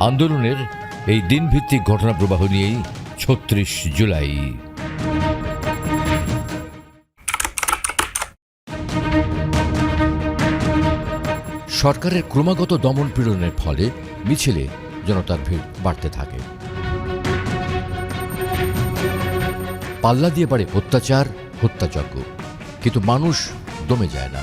আন্দোলনের এই দিনভিত্তিক ঘটনা প্রবাহ নিয়েই ছত্রিশ জুলাই। সরকারের ক্রমাগত দমন পীড়নের ফলে মিছিলে জনতার ভিড় বাড়তে থাকে। পাল্লা দিয়ে বাড়ে অত্যাচার, হত্যাযজ্ঞ। কিন্তু মানুষ দমে যায় না।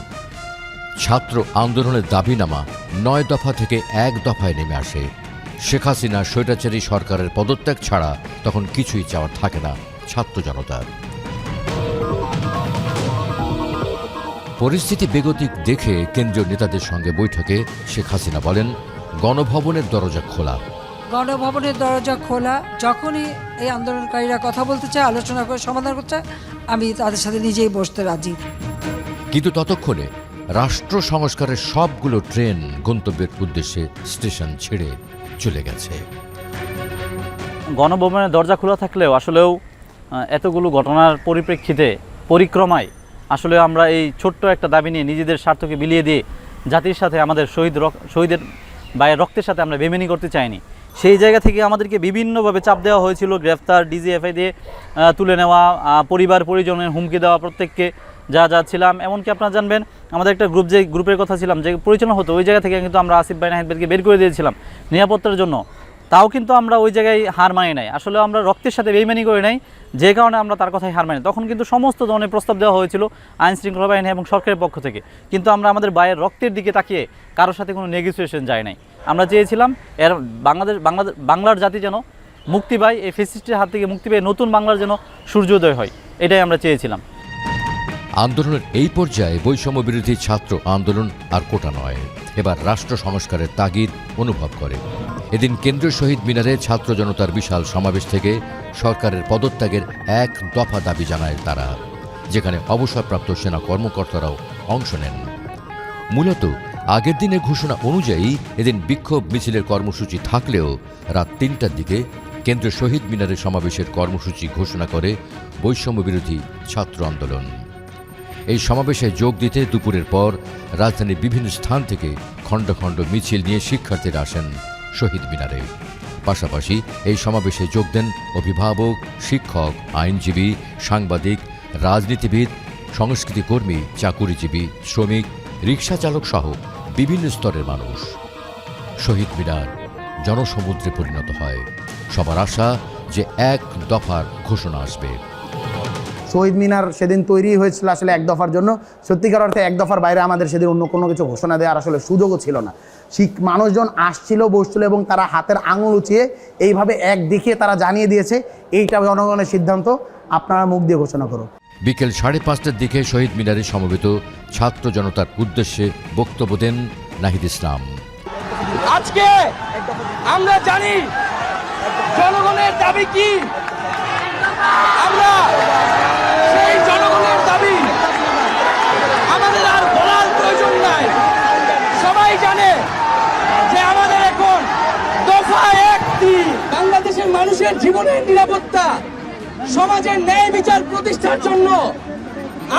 ছাত্র আন্দোলনের দাবিনামা নয় দফা থেকে এক দফায় নেমে আসে। শেখ হাসিনা স্বৈরাচারী সরকারের পদত্যাগ ছাড়া তখন কিছুই চাওয়ার থাকে না ছাত্র জনতার। পরিস্থিতি বেগতিক দেখে কেন্দ্রীয় নেতাদের সঙ্গে বৈঠকে শেখ হাসিনা বলেন গণভবনের দরজা খোলা। গণভবনের দরজা খোলা যখনই এই আন্দোলনকারীরা কথা বলতে চায় আলোচনা করে সমাধান করতে চায় আমি তাদের সাথে নিজেই বসতে রাজি। কিন্তু ততক্ষণে রাষ্ট্র সংস্কারের সবগুলো ট্রেন গন্তব্যের উদ্দেশ্যে স্টেশন ছেড়ে চলে গেছে। গণভবনের দরজা খোলা থাকলেও আসলেও এতগুলো ঘটনার পরিপ্রেক্ষিতে, পরিক্রমায় আসলে আমরা এই ছোট্ট একটা দাবি নিয়ে নিজেদের স্বার্থকে বিলিয়ে দিয়ে জাতির সাথে আমাদের শহীদ শহীদের বাইরের রক্তের সাথে আমরা বেমেনি করতে চাইনি। সেই জায়গা থেকে আমাদেরকে বিভিন্নভাবে চাপ দেওয়া হয়েছিল, গ্রেফতার, ডিজিএফআই দিয়ে তুলে নেওয়া পরিবার পরিজনের হুমকি দেওয়া প্রত্যেককে। যা যা ছিলাম, এমনকি আপনারা জানবেন, আমাদের একটা গ্রুপ যে গ্রুপের কথা ছিলাম, যে পরিচালনা হতো, ওই জায়গা থেকে কিন্তু আমরা আসিফ ভাই, নাহিদ ভাইকে বের করে দিয়েছিলাম নিরাপত্তার জন্য। তাও কিন্তু আমরা ওই জায়গায় হার মানি নাই। আসলে আমরা রক্তের সাথে বেইমানি করে নাই, যে কারণে আমরা তার কথাই হার মানি তখন কিন্তু সমস্ত ধরনের প্রস্তাব দেওয়া হয়েছিল আইন শৃঙ্খলা বাহিনী এবং সরকারের পক্ষ থেকে। কিন্তু আমরা আমাদের বাইরের রক্তের দিকে তাকিয়ে কারোর সাথে কোনো নেগোসিয়েশন যায় নাই। আমরা চেয়েছিলাম এর বাংলাদেশ বাংলাদেশ, বাংলার জাতি যেন মুক্তি পায়, এই ফেসিস্টের হাত থেকে মুক্তি পেয়ে নতুন বাংলার যেন সূর্যোদয় হয়। এটাই আমরা চেয়েছিলাম। আন্দোলনের এই পর্যায়ে বৈষম্য বিরোধী ছাত্র আন্দোলন আর কোটা নয়। এবার রাষ্ট্র সংস্কারের তাগিদ অনুভব করে। এদিন কেন্দ্রীয় শহীদ মিনারে ছাত্র জনতার বিশাল সমাবেশ থেকে সরকারের পদত্যাগের এক দফা দাবি জানায় তারা, যেখানে অবসরপ্রাপ্ত সেনা কর্মকর্তারাও অংশ নেন। মূলত আগের দিনের ঘোষণা অনুযায়ী এদিন বিক্ষোভ মিছিলের কর্মসূচি থাকলেও রাত তিনটার দিকে কেন্দ্রীয় শহীদ মিনারে সমাবেশের কর্মসূচি ঘোষণা করে বৈষম্য বিরোধী ছাত্র আন্দোলন। এই সমাবেশে যোগ দিতে দুপুরের পর রাজধানীর বিভিন্ন স্থান থেকে খণ্ড খণ্ড মিছিল নিয়ে শিক্ষার্থীরা আসেন শহীদ মিনারে। পাশাপাশি এই সমাবেশে যোগ দেন অভিভাবক, শিক্ষক, আইনজীবী, সাংবাদিক, রাজনীতিবিদ, সংস্কৃতি কর্মী, চাকুরিজীবী, শ্রমিক রিক্সা চালক সহ বিভিন্ন স্তরের মানুষ। শহীদ মিনার জনসমুদ্রে পরিণত হয়। সবার আশা যে এক দফার ঘোষণা আসবে। শহীদ মিনার সেদিন তৈরি হয়েছিল আসলে এক দফার জন্য। সত্যিকার অর্থে এক দফার বাইরে আমাদের সেদিন অন্য কোনো কিছু ঘোষণা দেওয়ার আসলে সুযোগও ছিল না। শিখ মানুষজন আসছিল বসছিল এবং তারা হাতের আঙুল উঁচিয়ে এইভাবে এক দেখিয়ে তারা জানিয়ে দিয়েছে এইটা জনগণের সিদ্ধান্ত। আপনারা মুখ দিয়ে ঘোষণা করুন। বিকেল সাড়ে পাঁচটার দিকে শহীদ মিনারে সমবেত ছাত্র জনতার উদ্দেশ্যে বক্তব্য দেন নাহিদ ইসলাম। আজকে আমরা জানি জনগণের দাবি কি। আমরা সেই জনগণের দাবি আমাদের আর বলার প্রয়োজন নাই সবাই জানে যে আমাদের এখন দফা একটি বাংলাদেশের মানুষের জীবনের নিরাপত্তা, সমাজের ন্যায় বিচার প্রতিষ্ঠার জন্য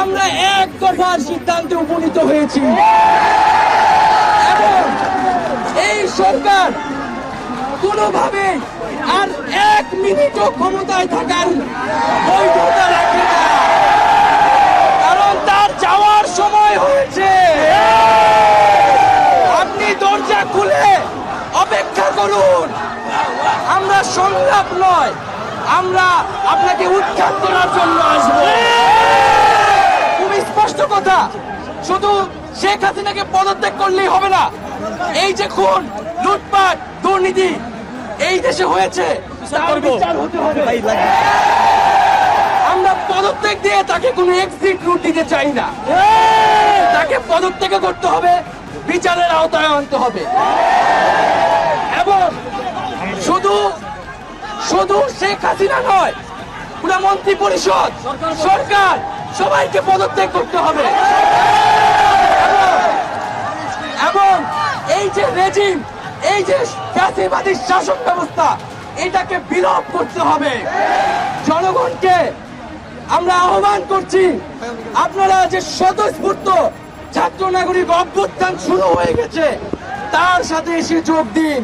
আমরা এক দফার সিদ্ধান্তে উপনীত হয়েছি। এবং এই সরকার কোনোভাবে আর এক মিনিটও ক্ষমতায় থাকার বৈধতা রাখে না। কারণ তার যাওয়ার সময় হয়েছে আপনি দরজা খুলে করুন আমরা সংলাপ নয় আমরা আপনাকে উৎখাত করার জন্য আসব। খুবই স্পষ্ট কথা। শুধু শেখ হাসিনাকে পদত্যাগ করলেই হবে না। এই যে খুন লুটপাট দুর্নীতি এই দেশে হয়েছে। আমরা পদত্যাগ দিয়ে তাকে কোনো এক্সিট রুট দিতে চাই না। তাকে পদত্যাগ করতে হবে বিচারের আওতায় আনতে হবে। শুধু শুধু শেখ হাসিনা নয়, পুরা মন্ত্রী পরিষদ সরকার, সবাইকে পদত্যাগ করতে হবে। এবং এই যে রেজিম এই যে ফ্যাসিবাদী শাসন ব্যবস্থা, এটাকে বিলোপ করতে হবে। জনগণকে আমরা আহ্বান করছি, আপনারা যে স্বতঃস্ফূর্ত ছাত্র নাগরিক অভ্যুত্থান শুরু হয়ে গেছে, তার সাথে এসে যোগ দিন।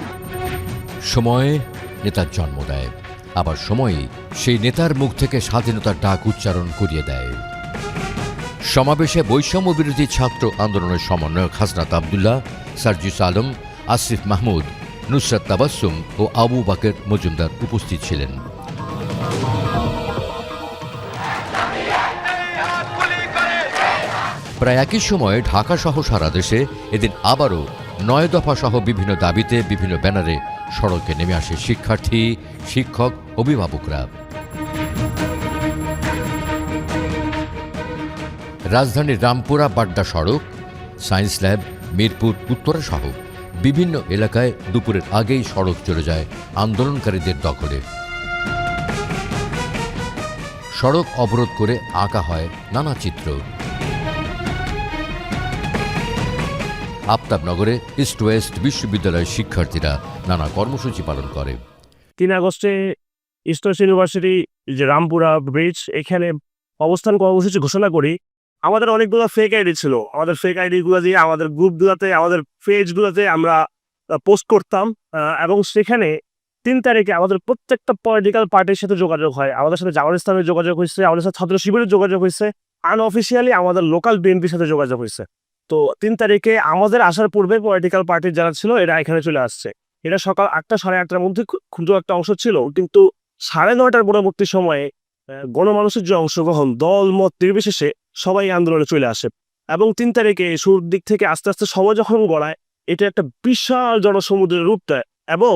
সময়ে নেতার জন্ম দেয়। আবার সময়ই সেই নেতার মুখ থেকে স্বাধীনতার ডাক উচ্চারণ করিয়ে দেয়। সমাবেশে বৈষম্য বিরোধী ছাত্র আন্দোলনের সমন্বয়ক হাসনাত আবদুল্লাহ, সার্জিস আলম, আসিফ মাহমুদ, নুসরাত তাবাসুম ও আবু বাকের মজুমদার উপস্থিত ছিলেন। প্রায় একই সময়ে ঢাকা সহ সারা দেশে এদিন আবারও নয় দফা সহ বিভিন্ন দাবিতে বিভিন্ন ব্যানারে সড়কে নেমে আসে শিক্ষার্থী, শিক্ষক, অভিভাবকরা। রাজধানীর রামপুরা বাড্ডা সড়ক, সায়েন্স ল্যাব, মিরপুর, উত্তরা সহ বিভিন্ন এলাকায় দুপুরের আগেই সড়ক চলে যায় আন্দোলনকারীদের দখলে। সড়ক অবরোধ করে আঁকা হয় নানা চিত্র। আফতাবনগরে ইস্ট ওয়েস্ট বিশ্ববিদ্যালয়ের শিক্ষার্থীরা নানা কর্মসূচি পালন করে। তিন আগস্টে ইস্টার্স ইউনিভার্সিটি যে রামপুরা ব্রিজ, এখানে অবস্থান কর্মসূচি ঘোষণা করি। আমাদের অনেকগুলো ফেক আইডি ছিল। আমাদের ফেক আইডিগুলো দিয়ে, আমাদের গ্রুপগুলোতে আমাদের পেজগুলোতে আমরা পোস্ট করতাম। এবং সেখানে তিন তারিখে আমাদের প্রত্যেকটা পলিটিক্যাল পার্টির সাথে যোগাযোগ হয়। আমাদের সাথে জামাত ইসলামের যোগাযোগ হয়েছে, আমাদের সাথে ছাত্র শিবিরের যোগাযোগ হয়েছে। আনঅফিসিয়ালি আমাদের লোকাল বিএনপির সাথে যোগাযোগ হয়েছে। তো তিন তারিখে আমাদের আসার পূর্বে পলিটিক্যাল পার্টির যারা ছিল, এরা এখানে চলে আসছে। এটা সকাল আটটা সাড়ে আটটার মধ্যে ক্ষুদ্র একটা অংশ ছিল, কিন্তু সাড়ে নয়টার পরবর্তী সময়ে গণমানুষের যে অংশগ্রহণ, দল, মত, নির্বিশেষে সবাই আন্দোলনে চলে আসে। এবং তিন তারিখে শুরুর দিক থেকে আস্তে আস্তে সময় যখন গড়ায়, এটা একটা বিশাল জনসমুদ্রের রূপ দেয়। এবং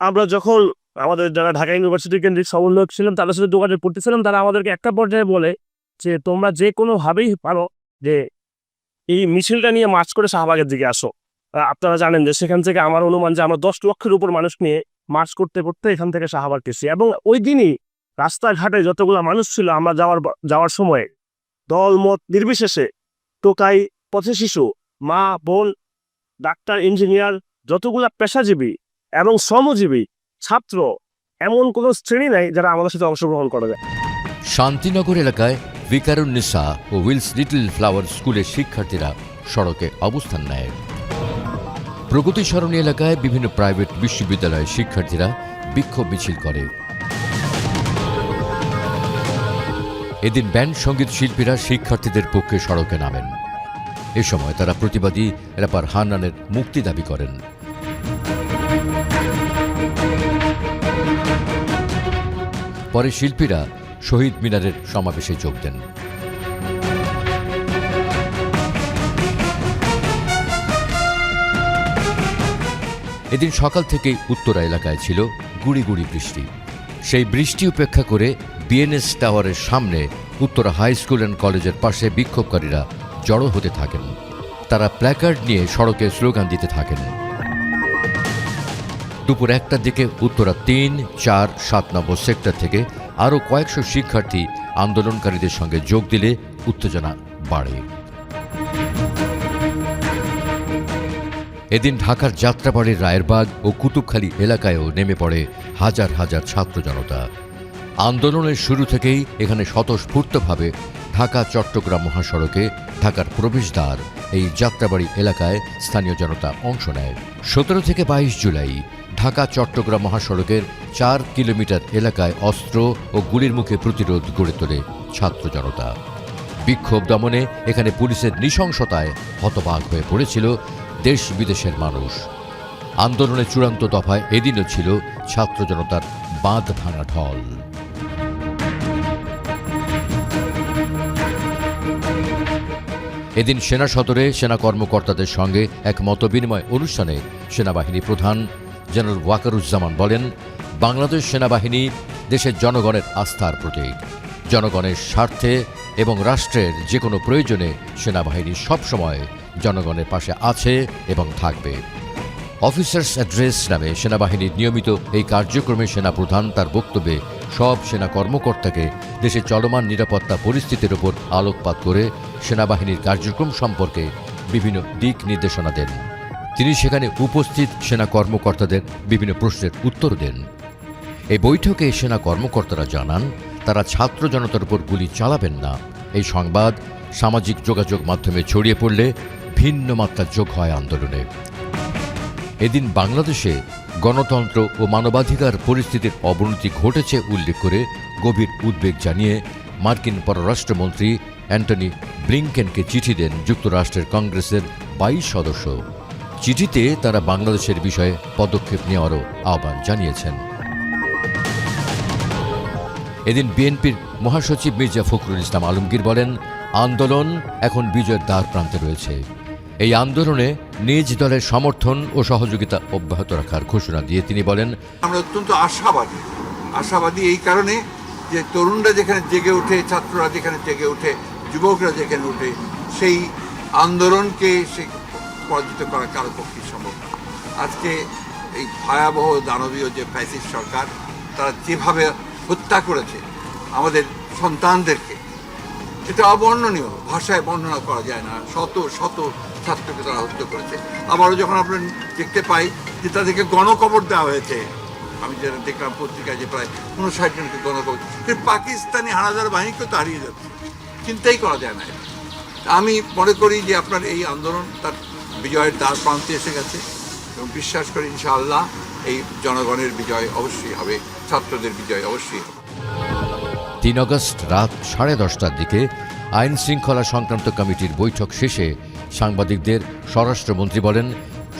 আমরা যখন আমাদের যারা ঢাকা ইউনিভার্সিটি কেন্দ্রিক সমন্বয়ক ছিলাম, তাদের সাথে যোগাযোগ করতেছিলাম, তারা আমাদেরকে একটা পর্যায়ে বলে যে, তোমরা যে কোনোভাবেই পারো যে এই মিছিলটা নিয়ে মার্চ করে শাহবাগের দিকে আসো। আপনারা জানেন যে সেখান থেকে আমার অনুমান যে আমরা দশ লক্ষের উপর মানুষ নিয়ে মার্চ করতে করতে এখান থেকে শাহবাগ গেছি। এবং ওই দিনই রাস্তাঘাটে যতগুলো মানুষ ছিল, আমরা যাওয়ার যাওয়ার সময় দল, মত নির্বিশেষে টোকাই পথে শিশু, মা, বোন, ডাক্তার, ইঞ্জিনিয়ার, যতগুলা পেশাজীবী এবং শ্রমজীবী, ছাত্র, এমন কোনো শ্রেণি নাই যারা আমাদের সাথে অংশগ্রহণ করবে শান্তিনগর এলাকায় ভিকারুন্নিসা ও উইলস লিটল ফ্লাওয়ার স্কুলের শিক্ষার্থীরা সড়কে অবস্থান নেয়। প্রগতি সরণী এলাকায় বিভিন্ন প্রাইভেট বিশ্ববিদ্যালয়ের শিক্ষার্থীরা বিক্ষোভ মিছিল করে। এদিন ব্যান্ড সংগীত শিল্পীরা শিক্ষার্থীদের পক্ষে সড়কে নামেন। এ সময় তারা প্রতিবাদী র্যাপার হান্নানের মুক্তি দাবি করেন। পরে শিল্পীরা শহীদ মিনারের সমাবেশে যোগ দেন। এদিন সকাল থেকেই উত্তরা এলাকায় ছিল গুড়ি গুড়ি বৃষ্টি। সেই বৃষ্টি উপেক্ষা করে বিএনএস টাওয়ারের সামনে উত্তরা হাই স্কুল অ্যান্ড কলেজের পাশে বিক্ষোভকারীরা জড়ো হতে থাকেন। তারা প্ল্যাকার্ড নিয়ে সড়কে স্লোগান দিতে থাকেন। দুপুর একটার দিকে উত্তরা তিন, চার, সাত নম্বর সেক্টর থেকে আরও কয়েকশো শিক্ষার্থী আন্দোলনকারীদের সঙ্গে যোগ দিলে উত্তেজনা বাড়ে। এদিন ঢাকার যাত্রাবাড়ির রায়েরবাগ ও কুতুবখালী এলাকায়ও নেমে পড়ে হাজার হাজার ছাত্র জনতা। আন্দোলনের শুরু থেকেই এখানে স্বতঃস্ফূর্তভাবে ঢাকা, চট্টগ্রাম মহাসড়কে ঢাকার প্রবেশদ্বার এই যাত্রাবাড়ি এলাকায় স্থানীয় জনতা অংশ নেয়। সতেরো থেকে বাইশ জুলাই ঢাকা, চট্টগ্রাম মহাসড়কের চার কিলোমিটার এলাকায় অস্ত্র ও গুলির মুখে প্রতিরোধ গড়ে তোলে ছাত্র জনতা। বিক্ষোভ দমনে এখানে পুলিশের নৃশংসতায় হতবাক হয়ে পড়েছিল দেশ বিদেশের মানুষ। আন্দোলনের চূড়ান্ত দফায় এদিনও ছিল ছাত্র জনতার বাঁধ ভাঙা ঢল। এদিন সেনা সদরে সেনা কর্মকর্তাদের সঙ্গে এক মতবিনিময় অনুষ্ঠানে সেনাবাহিনী প্রধান জেনারেল ওয়াকারুজ্জামান বলেন, বাংলাদেশ সেনাবাহিনী দেশের জনগণের আস্থার প্রতীক। জনগণের স্বার্থে এবং রাষ্ট্রের যে কোনো প্রয়োজনে সেনাবাহিনী সবসময় জনগণের পাশে আছে এবং থাকবে। অফিসার্স অ্যাড্রেস নামে সেনাবাহিনীর নিয়মিত এই কার্যক্রমে সেনাপ্রধান তার বক্তব্যে সব সেনা কর্মকর্তাকে দেশে চলমান নিরাপত্তা পরিস্থিতির উপর আলোকপাত করে সেনাবাহিনীর কার্যক্রম সম্পর্কে বিভিন্ন দিক নির্দেশনা দেন। তিনি সেখানে উপস্থিত সেনা কর্মকর্তাদের বিভিন্ন প্রশ্নের উত্তর দেন। এই বৈঠকে সেনা কর্মকর্তারা জানান, তারা ছাত্র জনতার উপর গুলি চালাবেন না। এই সংবাদ সামাজিক যোগাযোগ মাধ্যমে ছড়িয়ে পড়লে ভিন্ন মাত্রা যোগ হয় আন্দোলনে। এদিন বাংলাদেশে গণতন্ত্র ও মানবাধিকার পরিস্থিতির অবনতি ঘটেছে উল্লেখ করে গভীর উদ্বেগ জানিয়ে মার্কিন পররাষ্ট্রমন্ত্রী অ্যান্টনি ব্লিংকেনকে চিঠি দেন যুক্তরাষ্ট্রের কংগ্রেসের বাইশ সদস্য। চিঠিতে তারা বাংলাদেশের বিষয়ে পদক্ষেপ নেওয়ারও আহ্বান জানিয়েছেন। এদিন বিএনপির মহাসচিব মির্জা ফখরুল ইসলাম আলমগীর বলেন, আন্দোলন এখন বিজয়ের দ্বার প্রান্তে রয়েছে। এই আন্দোলনে নিজ দলের সমর্থন ও সহযোগিতা অব্যাহত রাখার ঘোষণা দিয়ে তিনি বলেন, আমরা অত্যন্ত আশাবাদী আশাবাদী এই কারণে যে তরুণরা যেখানে জেগে ওঠে, ছাত্ররা যেখানে জেগে ওঠে, যুবকরা যেখানে ওঠে, সেই আন্দোলনকে সে পরাজিত করা কারও পক্ষে সম্ভব। আজকে এই ভয়াবহ দানবীয় যে ফ্যাসিস্ট সরকার, তারা যেভাবে হত্যা করেছে আমাদের সন্তানদেরকে, এটা অবর্ণনীয়, ভাষায় বর্ণনা করা যায় না। শত শত ছাত্রকে তারা হত্যা করেছে। আবারও যখন আমরা দেখতে পাই যে তাদেরকে গণকবর দেওয়া হয়েছে, আমি যেটা দেখলাম পত্রিকায় যে প্রায় উনষাট জনকে গণকবর পাকিস্তানি হানাদার বাহিনীকে তো যাচ্ছে। চিন্তাই করা যায় না। আমি মনে করি যে আপনার এই আন্দোলন তার বিজয়ের দ্বার প্রান্তে এসে গেছে এবং বিশ্বাস করি ইনশাআল্লাহ এই জনগণের বিজয় অবশ্যই হবে ছাত্রদের বিজয় অবশ্যই হবে। তিন আগস্ট রাত সাড়ে দশটার দিকে আইন শৃঙ্খলা সংক্রান্ত কমিটির বৈঠক শেষে সাংবাদিকদের স্বরাষ্ট্রমন্ত্রী বলেন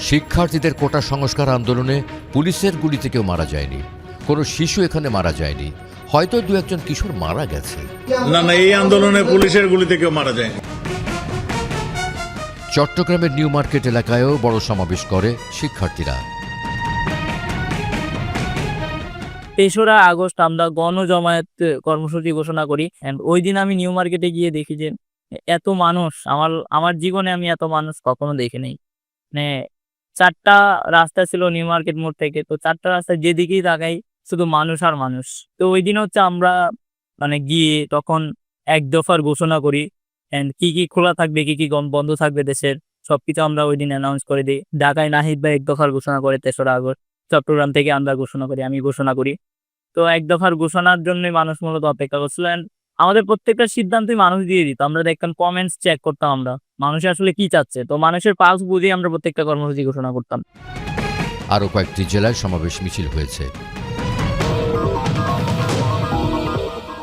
শিক্ষার্থীদের কোটা সংস্কার আন্দোলনে পুলিশের গুলিতে কেউ মারা যায়নি কোনো শিশু এখানে মারা যায়নি হয়তো দু একজন কিশোর মারা গেছে। না না এই আন্দোলনে পুলিশের গুলিতে কেউ মারা যায়নি। চট্টগ্রামের নিউ মার্কেট এলাকায়ও বড় সমাবেশ করে শিক্ষার্থীরা। তেসরা আগস্ট আমরা গণজমায়েত কর্মসূচি ঘোষণা করি অ্যান্ড ওই দিন আমি নিউ মার্কেটে গিয়ে দেখি যে এত মানুষ, আমার আমার জীবনে আমি এত মানুষ কখনো দেখি নাই। মানে চারটা রাস্তা ছিল নিউ মার্কেট মোড় থেকে, তো চারটা রাস্তায় যেদিকেই তাকাই শুধু মানুষ আর মানুষ। তো ওই দিন হচ্ছে আমরা মানে গিয়ে তখন এক দফার ঘোষণা করি অ্যান্ড কি কি খোলা থাকবে, কি কি বন্ধ থাকবে দেশের, সবকিছু আমরা ওই দিন অ্যানাউন্স করে দিই। ঢাকায় নাহিদ ভাই এক দফার ঘোষণা করে তেসরা আগস্ট। চট্টগ্রাম থেকে আমরা ঘোষণা করি, আমি ঘোষণা করি। তো এক দফার ঘোষণার জন্যই মানুষ মূলত অপেক্ষা করছিল। And আমাদের প্রত্যেকটা সিদ্ধান্তই মানুষ দিয়ে দিত। আমরা দেখতাম কমেন্টস চেক করতাম আমরা, মানুষ আসলে কি চাচ্ছে? তো মানুষের পালস বুঝে আমরা প্রত্যেকটা কর্মসূচি ঘোষণা করতাম। আরও কয়েকটি জেলায় সমাবেশ মিছিল হয়েছে।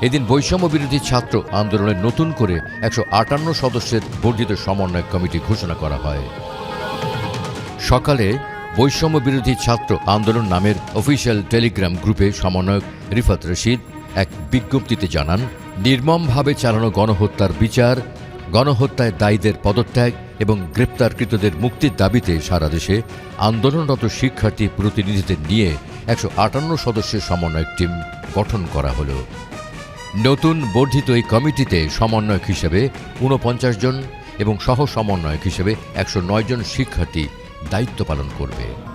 এদিন বৈষম্য বিরোধী ছাত্র আন্দোলনে নতুন করে একশো আটান্ন সদস্যের বর্ধিত সমন্বয় কমিটি ঘোষণা করা হয়। সকালে বৈষম্য বিরোধী ছাত্র আন্দোলন নামের অফিসিয়াল টেলিগ্রাম গ্রুপে সমন্বয়ক রিফাত রশিদ এক বিজ্ঞপ্তিতে জানান, নির্মমভাবে চালানো গণহত্যার বিচার, গণহত্যায় দায়ীদের পদত্যাগ এবং গ্রেপ্তারকৃতদের মুক্তির দাবিতে সারা দেশে আন্দোলনরত শিক্ষার্থী প্রতিনিধিদের নিয়ে একশো আটান্ন সদস্যের সমন্বয়ক টিম গঠন করা হলো। নতুন বর্ধিত এই কমিটিতে সমন্বয়ক হিসেবে ঊনপঞ্চাশ জন এবং সহ সমন্বয়ক হিসেবে একশো নয় জন শিক্ষার্থী দায়িত্ব পালন করবে।